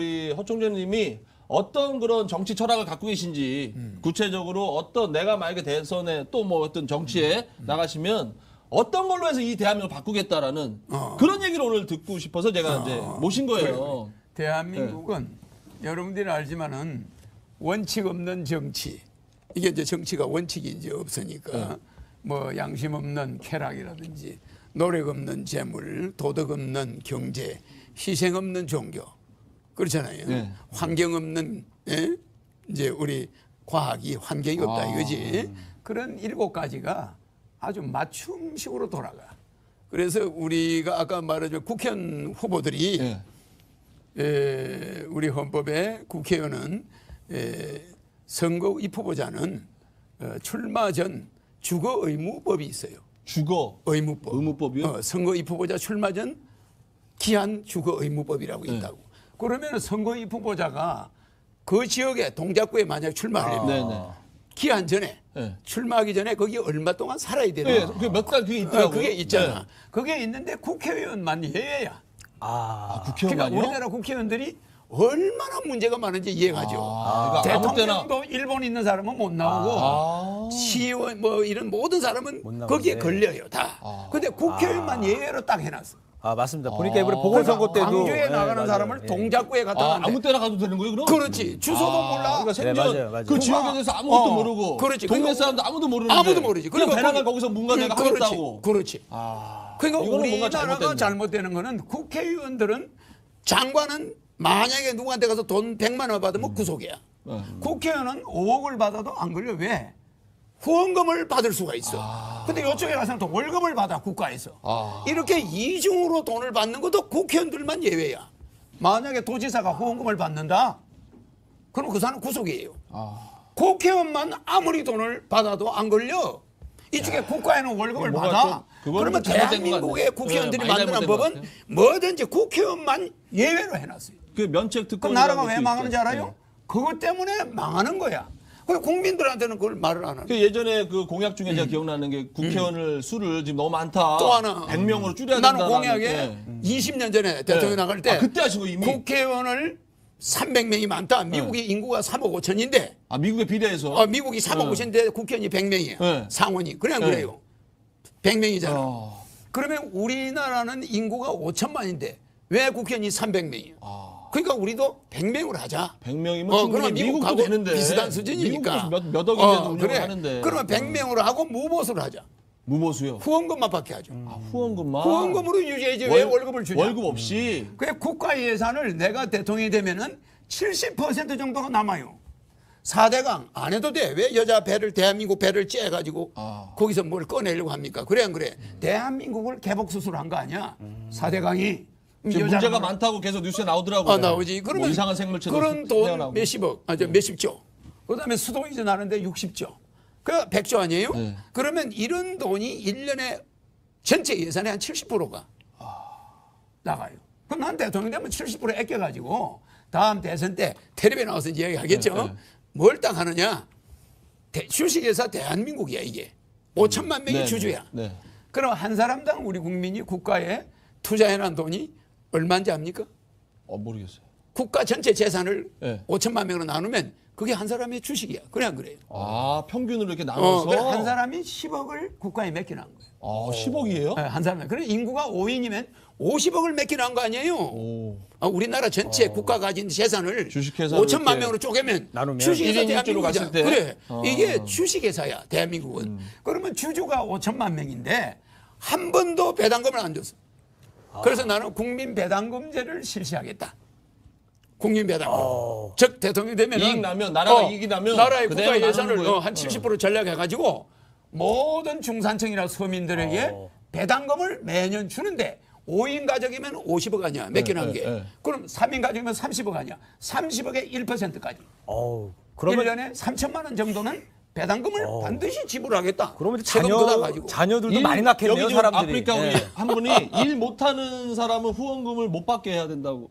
우리 허총재님이 어떤 그런 정치 철학을 갖고 계신지 구체적으로 어떤 내가 만약에 대선에 또 뭐 어떤 정치에 나가시면 어떤 걸로 해서 이 대한민국을 바꾸겠다라는 그런 얘기를 오늘 듣고 싶어서 제가 이제 모신 거예요. 대한민국은 여러분들이 알지만은 원칙 없는 정치. 이게 이제 정치가 원칙이 이제 없으니까 뭐 양심 없는 쾌락이라든지 노력 없는 재물 도덕 없는 경제 희생 없는 종교 그렇잖아요 네. 환경 없는 예? 이제 우리 과학이 환경이 없다 아. 이거지 그런 일곱 가지가 아주 맞춤식으로 돌아가 그래서 우리가 아까 말하자면 국회의원 후보들이 예. 에, 우리 헌법에 국회의원은 에, 선거 입후보자는 어, 출마 전 주거 의무법이 있어요. 주거 의무법. 의무법이요? 어, 선거 입후보자 출마 전 기한 주거 의무법이라고 네. 있다고. 그러면 선거 입후보자가 그 지역에 동작구에 만약 출마하려면 네네. 기한 전에 네. 출마하기 전에 거기 얼마 동안 살아야 되는 예, 거야. 그몇달 그게 어, 있더라고요. 그게 있잖아. 네. 그게 있는데 국회의원만 예외야. 아, 그러니까 국회의원만요? 우리나라 국회의원들이 얼마나 문제가 많은지 이해가죠. 아, 때나 대통령도 일본 있는 사람은 못 나오고 아. 시의원 뭐 이런 모든 사람은. 거기에 걸려요 다. 근데 국회의원만 예외로 딱 해놨어. 아 맞습니다. 보니까 이번에 보궐선거 때도 광주에 네, 나가는 맞아요. 사람을 예. 동작구에 갖다 아, 놨는데 아무 때나 가도 되는 거예요, 그럼? 그렇지 주소도 몰라. 그러니까 심지어 네, 맞아요, 맞아요. 그 지역에 대해서 아무것도 어, 모르고 그렇지. 동네 그리고 사람도 아무도 모르는데 아무도 모르지. 그냥 그리고 배나가 거기- 거기서 뭔가 내가 음, 그렇지. 하겠다고. 그렇지. 아, 그러니까 이거는 뭔가 우리나라가 잘못됐네. 잘못되는 거는 국회의원들은 장관은 만약에 누구한테 가서 돈 100만 원 받으면 구속이야. 네. 국회의원은 5억을 받아도 안 걸려. 왜? 후원금을 받을 수가 있어. 근데 이쪽에 가서는 또 월급을 받아 국가에서. 아. 이렇게 이중으로 돈을 받는 것도 국회의원들만 예외야. 만약에 도지사가 후원금을 받는다. 그럼 그 사람은 구속이에요. 아. 국회의원만 아무리 돈을 받아도 안 걸려. 이쪽에 국가에는 월급을 받아. 좀 그러면 대한민국의. 국회의원들이 네, 만드는 법은. 뭐든지 국회의원만 예외로 해놨어요. 그 면책 특권 나라가 왜 망하는지 알아요? 그것 때문에 망하는 거야. 그래 국민들한테는 그걸 말을 안 하는 그 예전에 그 공약 중에 제가 기억나는 게 국회의원을 수를 지금 너무 많다. 음. 또 하나 100명으로 줄여야 된다. 나는 공약에 20년 전에 대통령 나갈 때 아, 그때 하신 거 이미? 국회의원을 300명이 많다. 미국이 인구가 3억 5천인데 아, 미국에 비례해서. 어, 미국이 3억 네. 5천인데 국회의원이 100명이야. 네. 상원이. 그냥 네. 그래요. 100명이잖아. 어. 그러면 우리나라는 인구가 5천만인데 왜 국회의원이 300명이야? 아. 그러니까 우리도 100명으로 하자. 100명이면 어, 그러면 미국하고 되는데. 비슷한 수준이니까. 몇, 몇 억인데도 운영을 그래. 하는데. 그러면 100명으로 하고 무보수를 하자. 무보수요. 후원금만 받게 하죠. 아, 후원금만. 후원금으로 유지해야지 왜 월급을 주냐? 월급 없이. 그 국가 예산을 내가 대통령이 되면은 70% 정도가 남아요. 4대강 안 해도 돼. 왜 여자 배를 대한민국 배를 째가지고 아. 거기서 뭘 꺼내려고 합니까? 그래 안 그래? 대한민국을 개복 수술한 거 아니야? 4대강이 지금 문제가 많다고 계속 뉴스에 나오더라고요. 아 나오지. 그러면 뭐 이상한 생물체도 그런. 돈 몇십억, 아 저 몇십조. 그다음에 수도 이제 나는데 60조. 그 100조 아니에요? 네. 그러면 이런 돈이 1년에 전체 예산의 한 70%가 나가요. 그럼 난 대통령 되면 70% 아껴 가지고 다음 대선 때 텔레비에 나와서 이야기하겠죠. 네, 네. 뭘 딱 하느냐? 대- 주식회사 대한민국이야 이게. 5천만 명이 네, 주주야. 네. 그럼 한 사람당 우리 국민이 국가에 투자해놓은 돈이 얼마인지 압니까? 어, 모르겠어요. 국가 전체 재산을 네. 5천만 명으로 나누면 그게 한 사람의 주식이야. 그냥 그래요. 아, 평균으로 이렇게 어, 나눠서. 그래 한 사람이 10억을 국가에 맡겨놓은 거예요. 아, 10억이에요? 네, 한 사람. 그래 인구가 5인이면 50억을 맡겨놓은 거 아니에요? 오. 아, 우리나라 전체 국가 가진 재산을 주식회사 5천만 이렇게 명으로 쪼개면 나누면 주식회사 일인 일조로 대한민국이잖아. 갔을 때? 그래 어. 이게 주식회사야 대한민국은. 그러면 주주가 5천만 명인데 한 번도 배당금을 안 줬어. 그래서 나는 국민 배당금제를 실시하겠다. 국민 배당금. 즉 대통령 되면 이익 나면, 나라가 이익이 나면 나라의 국가 예산을? 어, 한70% 전략해 가지고 모든 중산층이나 서민들에게 어. 배당금을 매년 주는데 5인 가족이면 50억 아니야 맡겨놓은 네, 게 네. 그럼 3인 가족이면 30억 아니야 30억의 1%까지 어우, 그러면 1년에 3천만 원 정도는 배당금을 어. 반드시 지불하겠다 그러면 이제 세금 자녀. 자녀들도 일- 많이 낳겠네요 여기 지금 사람들이. 아프리카 우리 예. 한 분이 일 못하는 사람은 후원금을 못 받게 해야 된다고.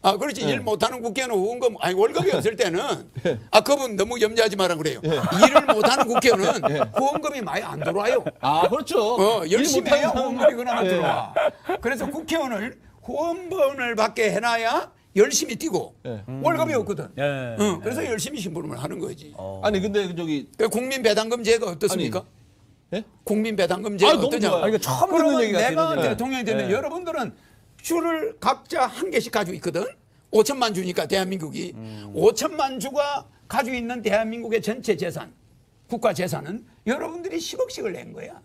아 그렇지 네. 일 못하는 국회의원은 후원금 아니 월급이 없을 때는 아 그분 너무 염려하지 마라 그래요 일을 못하는 국회의원은 후원금이 많이 안 들어와요 아, 그렇죠. 어, 일 열심히 해야 후원금이 그나마 예. 들어와. 그래서 국회의원을 후원금을 받게 해놔야 열심히 뛰고 예. 월급이 없거든. 예. 응, 그래서 열심히 심부름을 하는 거지. 아니 근데 저기 그 국민 배당금제가 어떻습니까? 예? 국민 배당금제가 아, 어떠냐? 아니, 그러니까 처음 듣는 얘기가 내가 되는. 대통령이 되면 예. 여러분들은 주를 각자 한 개씩 가지고 있거든. 5천만 주니까 대한민국이 음. 5천만 주가 가지고 있는 대한민국의 전체 재산, 국가 재산은 여러분들이 10억씩을 낸 거야.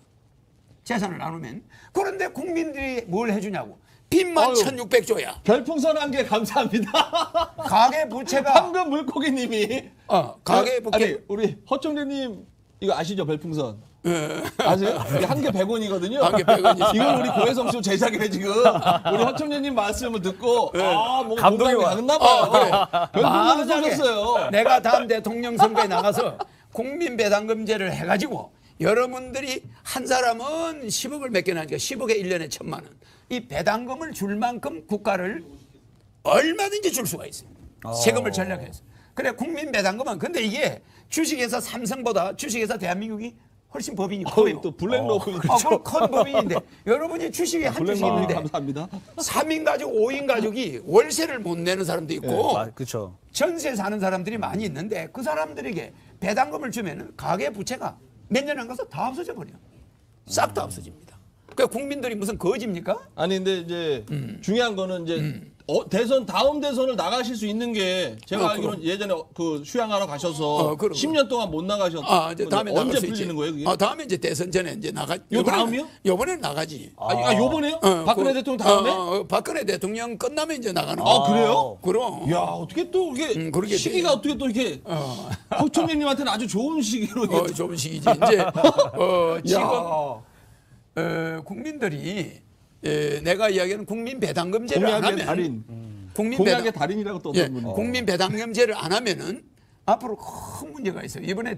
재산을 나누면. 그런데 국민들이 뭘 해주냐고. 빚만 아유. 1,600조야. 별풍선 한 개 감사합니다. 가계 부채가 황금 물고기님이 어, 가계 부채 아니 우리 허청재님 이거 아시죠 별풍선? 예. 아세요? 이게 한개 100원이거든요. 한 개 100원 이죠. 이걸 우리 고혜성 씨 제작해 지금 우리 허청재님 말씀을 듣고 아, 뭔가 감동이 공감이 와. 갔나 봐요. 별풍선을 쏘셨어요. 내가 다음 대통령 선거에 나가서 국민 배당금제를 해 가지고 여러분들이 한 사람은 10억을 몇 개나 하니까 10억에 1년에 천만 원. 이 배당금을 줄 만큼 국가를 얼마든지 줄 수가 있어요. 세금을 전략해서. 그래 국민 배당금은 근데 이게 주식회사 삼성보다 주식회사 대한민국이 훨씬 법인이 커요. 어, 또 블랙로그 아, 그건 큰 법인인데 여러분이 주식에 한 주식 있는데 감사합니다. 3인 가족, 5인 가족이 월세를 못 내는 사람도 있고 아, 그렇죠. 전세 사는 사람들이 많이 있는데 그 사람들에게 배당금을 주면은 가계 부채가 몇 년 안 가서 다 없어져 버려. 싹 다 없어집니다. 그 국민들이 무슨 거지입니까? 아니 근데 이제 음. 중요한 거는 이제 어, 대선 다음 대선을 나가실 수 있는 게 제가 어, 알기로는 그럼. 예전에 그 휴양하러 가셔서 어, 그럼, 10년 동안 못 나가셨. 아, 이제 다음에 언제. 풀리는 거예요, 그게? 아, 다음에 이제 대선 전에 이제 나가. 요 다음이요? 요번에 나가지. 아, 아, 요번에요? 어, 박근혜 그- 대통령 다음에? 어, 어, 박근혜 대통령 끝나면 이제 나가는 아, 거. 그래요? 그럼. 야 어떻게 또 이게 음, 그러게 시기가 돼. 어떻게 또 이게 어. 허청님한테는 아주 좋은 시기로 어, 좋은 시기지. 이제 어, 지금 야. 어, 국민들이 에, 내가 이야기하는 국민 배당금제를 안 하면 달인, 국민 공약의 배당 달인이라고 또 예, 분이. 국민 배당금제를 안 하면은 앞으로 큰 문제가 있어요. 이번에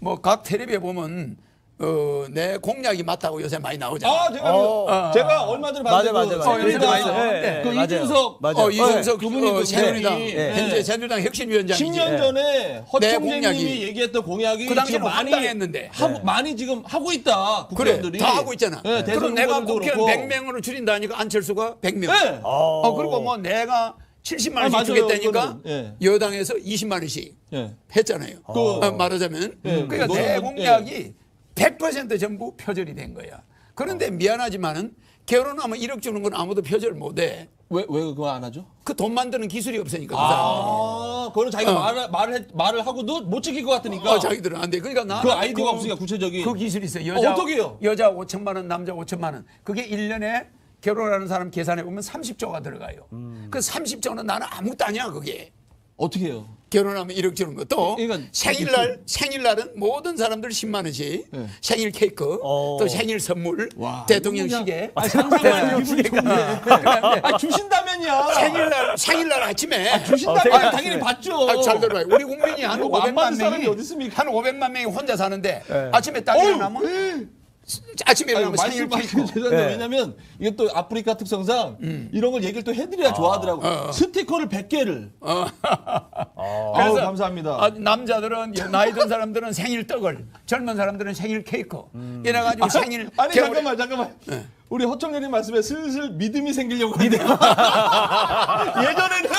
뭐각 텔레비에 보면 어, 내 공약이 맞다고 요새 많이 나오잖아. 아 제가 어. 제가 얼마 전에 맞아, 봤는데 맞아, 맞아. 그 요새 많이 그 나오는데. 그 맞아요. 이준석 맞아요. 어, 이준석 네, 그분이 어, 그 새누리당 공약이, 현재 네. 새누리당 혁신위원장이지. 10년 전에 공약이. 허청재님이 얘기했던 공약이 그 지금 많이 황당했는데. 하고 많이 지금 하고 있다 그래 국회의원들이 다 하고 있잖아. 네, 그럼 내가 국회의원 그렇고. 100명으로 줄인다니까 안철수가 100명. 네. 어, 그리고 뭐 내가 70만 아, 원씩 맞아요. 주겠다니까 예. 여당에서 20만 원씩 예. 했잖아요. 그- 어, 말하자면 예, 그러니까 그내 공약이 100% 전부 표절이 된 거야. 그런데 미안하지만은 결혼하면 1억 주는 건 아무도 표절 못 해. 왜, 왜 그거 안 하죠? 그 돈 만드는 기술이 없으니까 그. 아, 그거는 자기가 어. 말을, 말을, 했- 말을 하고도 못 지킬 것 같으니까. 어, 자기들은 안 돼. 그러니까 나는 그 아이디어가 없으니까 구체적인. 그 기술이 있어요. 여자, 어떻게 해요? 여자 5천만 원, 남자 5천만 원. 그게 1년에 결혼하는 사람 계산해 보면 30조가 들어가요. 음. 그 30조는 나는 아무것도 아니야, 그게. 어떻게 해요? 결혼하면 1억 주는 거. 또 그러니까 생일날 생일날은 모든 사람들 10만 원씩 네. 생일 케이크 어. 또 생일 선물 와, 대통령 시계 아, 아, 주신다면요. 생일날 생일날 아침에 주신다면 어, 당연히 받죠. 아, 잘 들어봐요. 우리 국민이 한 이거 안 500만 받는 사람이 명이 어디 있습니까? 한 500만 명이 혼자 사는데 네. 아침에 딱 어우, 일어나면 아침에 아니, 일어나면 생일 말씀 케이크 죄송한데 네. 왜냐면 이게 또 아프리카 특성상 이런 걸 얘기를 또 해드려야 좋아하더라고. 요 스티커를 100개를. 아우, 감사합니다. 아, 남자들은 나이 든 사람들은 생일 떡을 젊은 사람들은 생일 케이크 이래 가지고 생일 아니 겨울에- 잠깐만 잠깐만. 우리 허청년님 말씀에 슬슬 믿음이 생기려고 하네요. 예전에는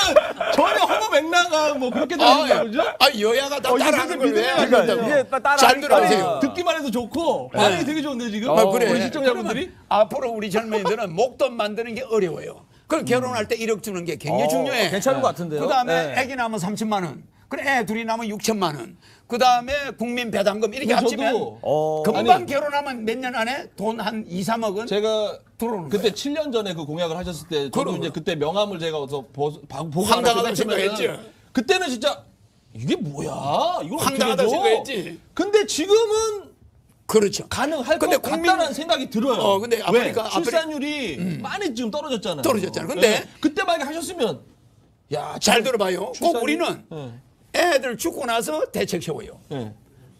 전혀 허무 맹랑한 뭐 그렇게 아, 들리는 거죠? 아 여야가 다 어, 따라하는 걸왜. 된다고? 이게 따라 잘 들어보세요. 하니까. 듣기만 해도 좋고 반응이 되게 좋은데 지금 아, 그래. 우리 시청자분들이 앞으로 우리 젊은이들은 목돈 만드는 게 어려워요. 그럼 결혼할 때 1억 주는 게 굉장히 어, 중요해. 괜찮은 것 같은데요? 그 다음에 네. 애기 낳으면 3천만 원. 그래 애 둘이 낳으면 6천만 원. 그 다음에 국민 배당금 이렇게 합치면 저도- 어. 금방 아니. 결혼하면 몇 년 안에 돈 한 2, 3억은 제가 들어오는 그때 거예요. 7년 전에 그 공약을 하셨을 때 저도 그럼. 이제 그때 명함을 제가 어서 보- 바- 보고 황당하다고 생각했죠. 그때는 진짜 이게 뭐야? 이걸 어떻게 황당하다고 해줘? 생각했지. 근데 지금은 그렇죠. 가능할 근데 것 국민- 같다는 생각이 들어요. 어, 근데 왜? 아프리카- 아프리- 출산율이 많이 지금 떨어졌잖아요. 떨어졌잖아요. 근데- 네. 그때 만약에 하셨으면 야, 잘 들어봐요. 꼭 출산율- 우리는 네. 애들 죽고 나서 대책 세워요. 네.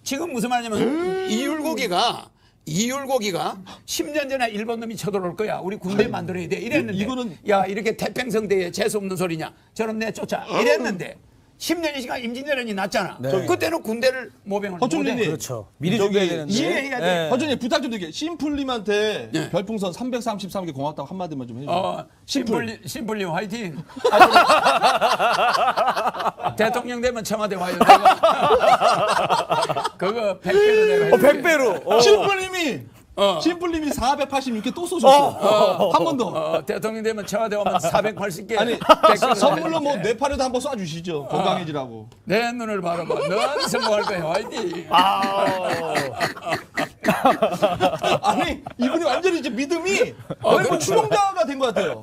지금 무슨 말이냐면 이율고기가 이율고기가 10년 전에 일본 놈이 쳐들어올 거야. 우리 군대 만들어야 돼. 이랬는데 이거는- 야 이렇게 태평성대에 재수 없는 소리냐. 저놈 내쫓아. 이랬는데 10년 이시간 임진왜란이 났잖아. 네. 그때는 군대를 모병을 못해. 그렇죠. 미리 저기 준비해야 되는데. 이해해야 돼. 예. 허준님 부탁 좀 드릴게요. 심플님한테 네. 별풍선 333개 고맙다고 한마디만 좀 해주세요. 어, 심플. 심플 화이팅. 대통령 되면 청와대 와요. 그거 100배로 내가 어, 해줄게. 100배로. 어. 심플님이 어. 심플님이 486개 또 쏘셨어. 한 번 더. 어, 대통령 되면 청와대 오면 480개. 아니 선물로 뭐 뇌파에도 한번 쏴주시죠. 건강해지라고. 내 눈을 바라봐. 넌 성공할 거야. 화이팅. 아니 이분이 완전히 이제 믿음이 어, 거의 뭐 그렇죠. 추종자가 된 것 같아요.